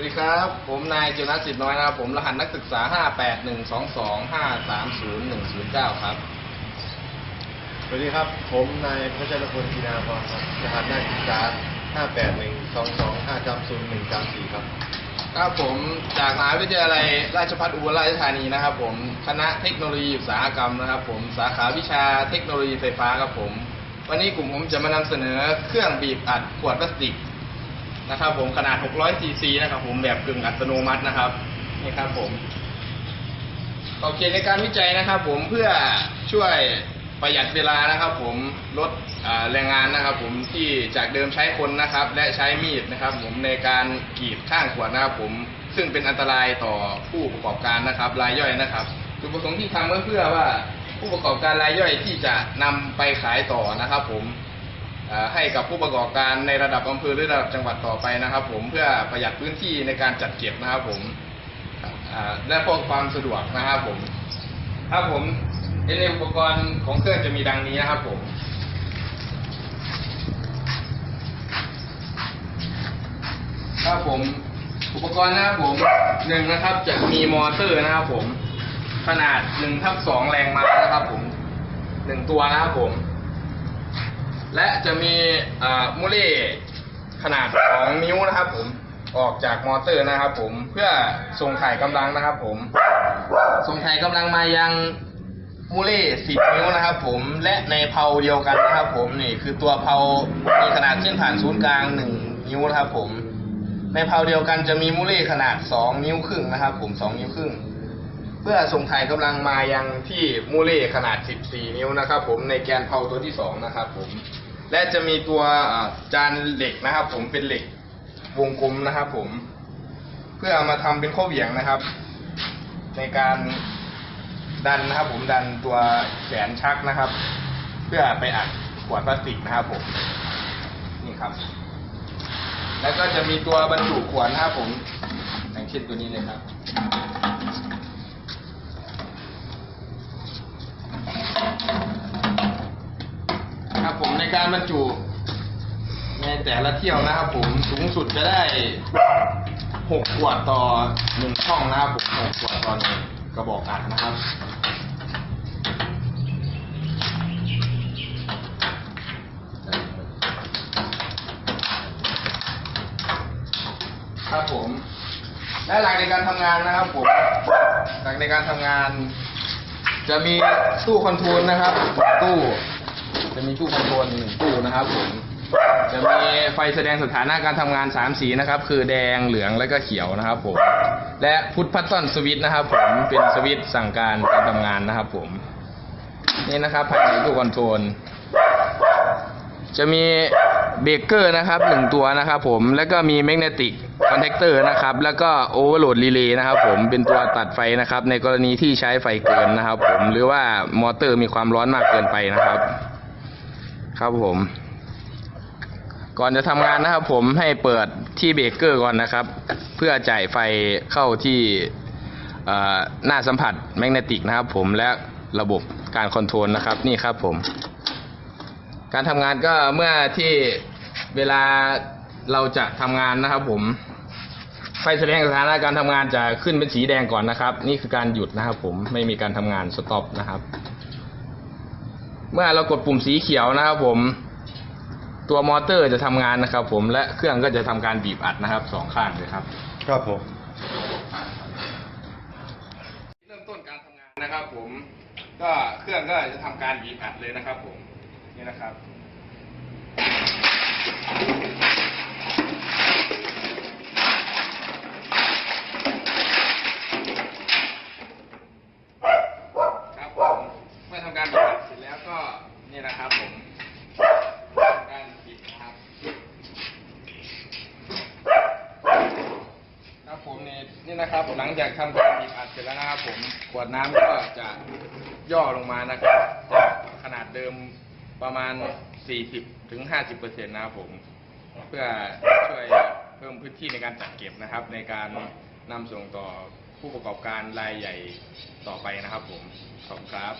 วัสดีครับ ผมนายจุนัสสิทธิ์น้อยนะครับ ผมรหัสนักศึกษา 58122530109ครับ สวัสดีครับ ผมนายพัชรพลกีนาพรครับรหัสนักศึกษา 58122530134 ครับ ครับผมจากมหาวิทยาลัยราชภัฏอุบลราชธานีนะครับ ผมคณะเทคโนโลยีอุตสาหกรรมนะครับ ผมสาขาวิชาเทคโนโลยีไฟฟ้าครับผม วันนี้กลุ่มผมจะมานำเสนอเครื่องบีบอัดขวดพลาสติก นะครับผมขนาด 600ซีซีนะครับผมแบบกึ่งอัตโนมัตินะครับนี่ครับผมขอบเขตในการวิจัยนะครับ ผมเพื่อช่วยประหยัดเวลานะครับ ผมลดแรงงานนะครับ ผมที่จากเดิมใช้คนนะครับ และใช้มีดนะครับ ผมในการกรีดข้างขวดนะครับ ผมซึ่งเป็นอันตรายต่อผู้ประกอบการนะครับ รายย่อยนะครับจุดประสงค์ที่ทำก็เพื่อว่าผู้ประกอบการรายย่อยที่จะนำไปขายต่อนะครับ ผม ให้กับผู้ประกอบการในระดับอำเภอหรือระดับจังหวัดต่อไปนะครับ ผมเพื่อประหยัดพื้นที่ในการจัดเก็บนะครับ ผมและเพวกความสะดวกนะครับ ผมครับผมในอุปกรณ์ของเครื่องจะมีดังนี้นะครับผมครับผมอุปกรณ์นะครับผมหนึ่งนะครับ จะมีมอเตอร์นะครับ ผม ขนาดหนึ่งทับสองแรงม้านะครับ ผมหนึ่งตัวนะครับผม และจะมีมูเล่ขนาดสองนิ้วนะครับ ผมออกจากมอเตอร์นะครับ ผมเพื่อส่งถ่ายกำลังนะครับ ผมส่งถ่ายกำลังมายังมูเล่สิบนิ้วนะครับ ผมและในเพาเดียวกันนะครับ ผมนี่คือตัวเพามีขนาดเส้นผ่านศูนย์กลางหนึ่งนิ้วนะครับ ผมในเพาเดียวกันจะมีมูเล่ขนาดสองนิ้วครึ่งนะครับ ผมสองนิ้วครึ่ง เพื่อส่งถ่ายกำลังมายังที่มูเล่ขนาด 14 นิ้วนะครับผมในแกนเพาตัวที่สองนะครับผมและจะมีตัวจานเหล็กนะครับ ผมเป็นเหล็กวงกลมนะครับ ผม เพื่อเอามาทำเป็นข้อเหวี่ยงนะครับ ในการดันนะครับ ผมดันตัวแขนชักนะครับ เพื่อไปอัดขวดพลาสติกนะครับ ผมนี่ครับ แล้วก็จะมีตัวบรรจุขวดนะครับผมอย่างเช่นตัวนี้เลยครับ ครับผมใน การบรรจุ ในแต่ละเที่ยวนะครับผมสูงสุดจะได้หกขวดต่อหนึ่งช่องนะครับผมหกขวดต่อหนึ่งกระบอกอัดนะครับครับผม และหลักในการทำงานนะครับผมหลักในการทำงาน จะมีตู้คอนโทรลนะครับตู้ จะมีตู้คอนโทรลหนึ่งตู้นะครับผมจะมีไฟแสดงสถานะการทำงานสามสีนะครับ คือแดงเหลืองและก็เขียวนะครับผม และพุทพัตตอนสวิตช์นะครับ ผมเป็นสวิตช์สั่งการการทำงานนะครับ ผม นี่นะครับภายในตู้คอนโทรลจะมีเบรกเกอร์นะครับหนึ่งตัวนะครับผมแล้วก็มีแมกเนติกคอนแทคเตอร์นะครับ แล้วก็โอเวอร์โหลดรีเลย์นะครับ ผมเป็นตัวตัดไฟนะครับ ในกรณีที่ใช้ไฟเกินนะครับ ผมหรือว่ามอเตอร์มีความร้อนมากเกินไปนะครับ ครับผม ก่อนจะทำงานนะครับ ผมให้เปิดที่เบรกเกอร์ก่อนนะครับ เพื่อจ่ายไฟเข้าที่หน้าสัมผัสแมกเนติกนะครับ ผมและระบบการคอนโทรลนะครับ นี่ครับผม การทำงานก็เมื่อที่เวลาเราจะทำงานนะครับ ผมไฟแสดงสถานะการทำงานจะขึ้นเป็นสีแดงก่อนนะครับ นี่คือการหยุดนะครับ ผมไม่มีการทำงานสต็อปนะครับ เมื่อเรากดปุ่มสีเขียวนะครับผม ตัวมอเตอร์จะทำงานนะครับ ผมและเครื่องก็จะทำการบีบอัดนะครับสองข้างเลยครับ ครับผมเริ่มต้นการทำงานนะครับ ผม ก็เครื่องก็จะทำการบีบอัดเลยนะครับ ผมนี่นะครับครับผมเมื่อทำการบีบอัดเสร็จแล้วก็นี่นะครับ ผมทำการบีบนะครับ ครับผม นะครับ หลังจากทำการบีบอัดเสร็จแล้วนะครับผมขวดน้ำก็จะย่อลงมานะครับจากขนาดเดิมประมาณ 40ถึง50เปอร์เซ็นต์นะครับผม เพื่อช่วยเพิ่มพื้นที่ในการจัดเก็บนะครับ ในการนำส่งต่อผู้ประกอบการรายใหญ่ต่อไปนะครับผมขอบคุณครับ